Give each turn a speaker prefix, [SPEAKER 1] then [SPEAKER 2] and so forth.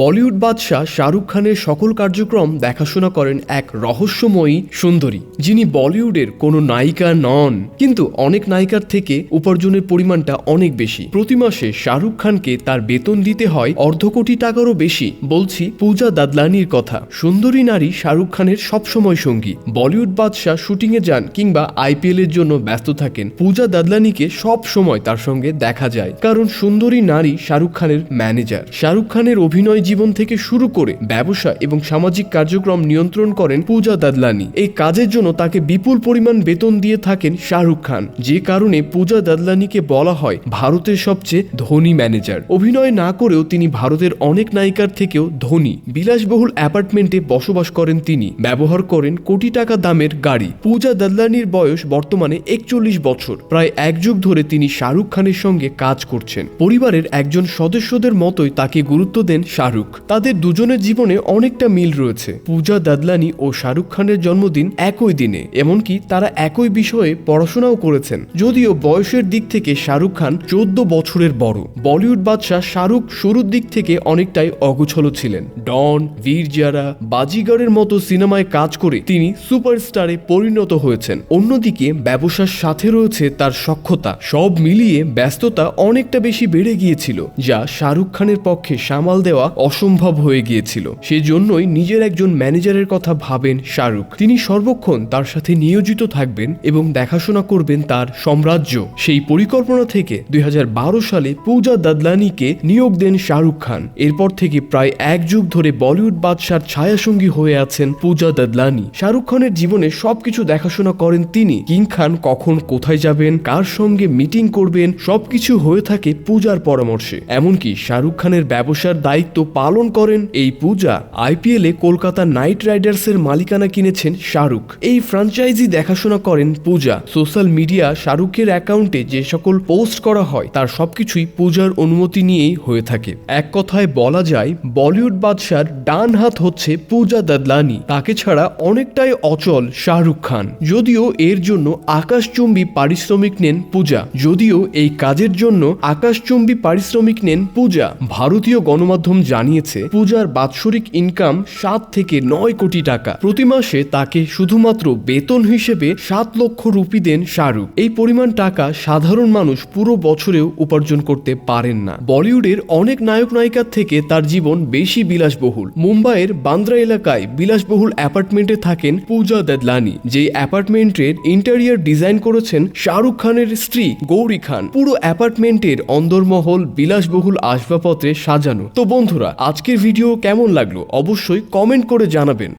[SPEAKER 1] বলিউড বাদশাহ শাহরুখ খানের সকল কার্যক্রম দেখাশোনা করেন এক রহস্যময়ী সুন্দরী, যিনি বলিউডের কোনো নায়িকা নন। কিন্তু অনেক নায়িকার থেকে উপার্জনের পরিমাণটা অনেক বেশি। প্রতি মাসে শাহরুখ খানকে তার বেতন দিতে হয় অর্ধ কোটি টাকারও বেশি, বলছি পূজা দাদলানির কথা। সুন্দরী নারী শাহরুখ খানের সবসময় সঙ্গী। বলিউড বাদশাহ শুটিংয়ে যান কিংবা আইপিএল এর জন্য ব্যস্ত থাকেন। পূজা দাদলানিকে সব সময় তার সঙ্গে দেখা যায়, কারণ সুন্দরী নারী শাহরুখ খানের ম্যানেজার। শাহরুখ খানের অভিনয় জীবন থেকে শুরু করে ব্যবসা এবং সামাজিক কার্যক্রম নিয়ন্ত্রণ করেন পূজা দাদলানি। এই কাজের জন্য তাকে বিপুল পরিমাণ বেতন দিয়ে থাকেন শাহরুখ খান। যে কারণে পূজা দাদলানিকে বলা হয় ভারতের সবচেয়ে ধনী ম্যানেজার। অভিনয় না করেও তিনি ভারতের অনেক নায়িকার থেকেও ধনী। বিলাসবহুল অ্যাপার্টমেন্টে বসবাস করেন তিনি। ব্যবহার করেন কোটি টাকা দামের গাড়ি। পূজা দাদলানির বয়স বর্তমানে একচল্লিশ বছর। প্রায় এক যুগ ধরে তিনি শাহরুখ খানের সঙ্গে কাজ করছেন। পরিবারের একজন সদস্যদের মতোই তাকে গুরুত্ব দেন শাহরুখ তাদের দুজনের জীবনে অনেকটা মিল রয়েছে। পূজা দাদলানি ও শাহরুখ খানের জন্মদিন একই দিনে, এমনকি তারা একই বিষয়ে পড়াশোনাও করেছেন। যদিও বয়সের দিক থেকে শাহরুখ খান চোদ্দ বছরের বড়। বলিউড বাদশাহ শাহরুখ শুরুর দিক থেকে অনেকটাই অগোছলো ছিলেন। ডন, বীর জারা বাজিগরের মতো সিনেমায় কাজ করে তিনি সুপারস্টারে পরিণত হয়েছেন। অন্যদিকে ব্যবসার সাথে রয়েছে তার সক্ষতা। সব মিলিয়ে ব্যস্ততা অনেকটা বেশি বেড়ে গিয়েছিল, যা শাহরুখ খানের পক্ষে সামাল দেওয়া অসম্ভব হয়ে গিয়েছিল। সেজন্যই নিজের একজন ম্যানেজারের কথা ভাবেন শাহরুখ। তিনি সর্বক্ষণ তার সাথে নিয়োজিত থাকবেন এবং দেখাশোনা করবেন তার সাম্রাজ্য। সেই পরিকল্পনা থেকে দুই হাজার বারো সালে পূজা দাদলানিকে নিয়োগ দেন শাহরুখ খান। এরপর থেকে প্রায় এক যুগ ধরে বলিউড বাদশার ছায়াসঙ্গী হয়ে আছেন পূজা দাদলানি। শাহরুখ খানের জীবনে সবকিছু দেখাশোনা করেন তিনি। কিং খান কখন কোথায় যাবেন, কার সঙ্গে মিটিং করবেন, সবকিছু হয়ে থাকে পূজার পরামর্শে। এমনকি শাহরুখ খানের ব্যবসার দায়িত্ব পালন করেন এই পূজা। আইপিএলে কলকাতা নাইট রাইডার্সের মালিকানা কিনেছেন শাহরুখ। এই ফ্রাঞ্চাইজি দেখাশোনা করেন পূজা। সোশ্যাল মিডিয়া শাহরুখের অ্যাকাউন্টে যে সকল পোস্ট করা হয়, তার সবকিছুই পূজার অনুমতি নিয়েই হয়ে থাকে। এক কথায় বলা যায়, বলিউড বাদশার ডান হাত হচ্ছে পূজা দাদলানি। তাকে ছাড়া অনেকটাই অচল শাহরুখ খান। যদিও এর জন্য আকাশচুম্বী পারিশ্রমিক নেন পূজা। যদিও এই কাজের জন্য আকাশচুম্বী পারিশ্রমিক নেন পূজা। ভারতীয় গণমাধ্যম জানিয়েছে, পূজার বাৎসরিক ইনকাম সাত থেকে নয় কোটি টাকা। প্রতি মাসে তাকে শুধুমাত্র বেতন হিসেবে সাত লক্ষ রুপি দেন শাহরুখ। এই পরিমাণ টাকা সাধারণ মানুষ পুরো বছরেও উপার্জন করতে পারেন না। বলিউডের অনেক নায়ক নায়িকার থেকে তার জীবন বেশি বিলাসবহুল। মুম্বাইয়ের বান্দ্রা এলাকায় বিলাসবহুল অ্যাপার্টমেন্টে থাকেন পূজা দেদলানি যে অ্যাপার্টমেন্টের ইন্টেরিয়ার ডিজাইন করেছেন শাহরুখ খানের স্ত্রী গৌরী খান। পুরো অ্যাপার্টমেন্টের অন্দরমহল বিলাসবহুল আসবাবপত্রে সাজানো। তো বন্ধুরা আজকের ভিডিও কেমন লাগল অবশ্যই কমেন্ট করে জানাবেন।